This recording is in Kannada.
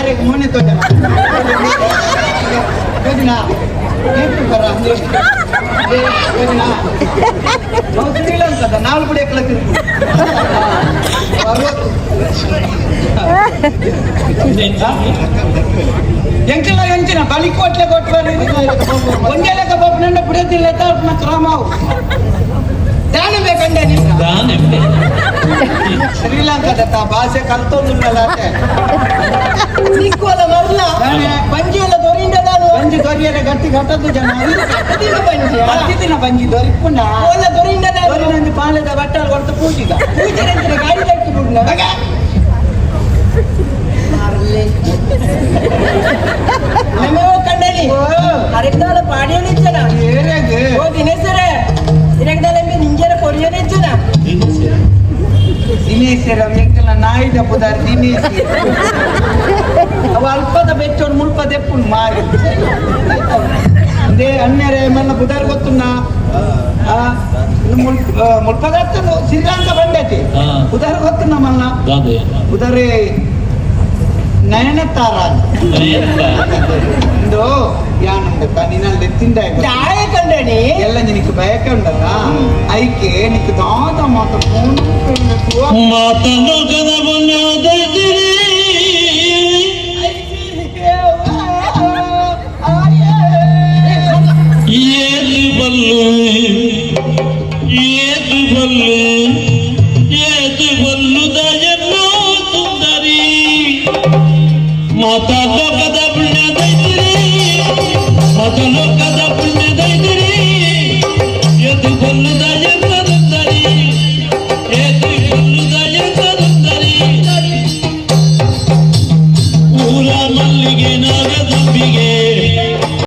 अरे घूमने तो जाना देखना ఏంటి సౌత్రీలం కదా నాలుగు కూడా ఎక్కడ తిరుగు ఎంకలా ఎంచిన బలి కోట్ల కొట్టుకొని వండేలేక పంపినప్పుడే తిరిగి రామావు దాని వేకండి ಶ್ರೀಲಂಕಾದ ತಾ ಭಾಷೆ ಕಲ್ತೊಂದು ನಿಕ್ಕೋಲ ಮರಲ ಬಂಜಿ ಎಲ್ಲ ದೊರಿಂದ ನಾನು ಬಂಜಿ ದೊರಿಯಲ್ಲ ಗಟ್ಟಿ ಗಟ್ಟದ್ದು ಜನ. ದಿನ ಬಂಜಿ ಹತ್ತಿ ದಿನ ಬಂಜಿ ದೊರಿಪುಂಡ ಓಲ ದೊರಿಂದ ದೊರಿ ನಂದು ಪಾಲದ ಬಟ್ಟಲು ಹೊರತು ಪೂಜಿಗ. ಪೂಜೆ ಗಾಡಿ ಕಟ್ಟಿ ಬಿಡ್ನ ದಿನೇಶರ ಮೆಕ್ಕಲ ನಾಯಿದ ಪುದಾರ್ ದಿನೇಶ್ ಅವ ಅಲ್ಪದ ಬೆಚ್ಚೋಡು ಮುಳ್ಪದ ಎಪ್ಪುಂಡು ಮಾರಿ. ಅದೇ ಅಣ್ಣರೇ ಮನ್ನ ಪುದಾರ್ ಗೊತ್ತುನ್ನ ಮುಳ್ಪದ ಸಿದ್ಧಾಂತ ಬಂದೈತಿ. ಹಾ. ಪುದಾರ್ ಗೊತ್ತುನ್ನ ಮನ್ನ ದಾದೆ ಉದರೆ ನಯನತಾರ ಇಂದು ಯಾನುಂಡ ನಿನ್ನಲ್ಲಿ ತಿಂದ ಚಾಯ ಕಂಡನಿ ಎಲ್ಲ ನಿನಗೆ ಬಯಕಂಡಲ್ಲ ಉಂಡಲ್ಲ ಐಕೆ ನಿಕ್ಕ ದಾದ ಮಾತ ಮಾತನ್ನು ಕದಬನ್ಯಾದಿರಿ ಏದು ಬಲ್ಲು ಏದು ಬಲ್ಲು ಏದು ಬಲ್ಲು ದಯನ್ನೋ ಸುಂದರಿ. ಮಾತಾ ಲೋಕದ ಪುಣ್ಯದೈತಿರಿ ಮಾತಾ ಲೋಕದ ಪುಣ್ಯದೈತಿರಿ ಎದು ಬಲ್ಲು ಮಲ್ಲಿಗೆ ನಾಗದಂಬಿಗೆ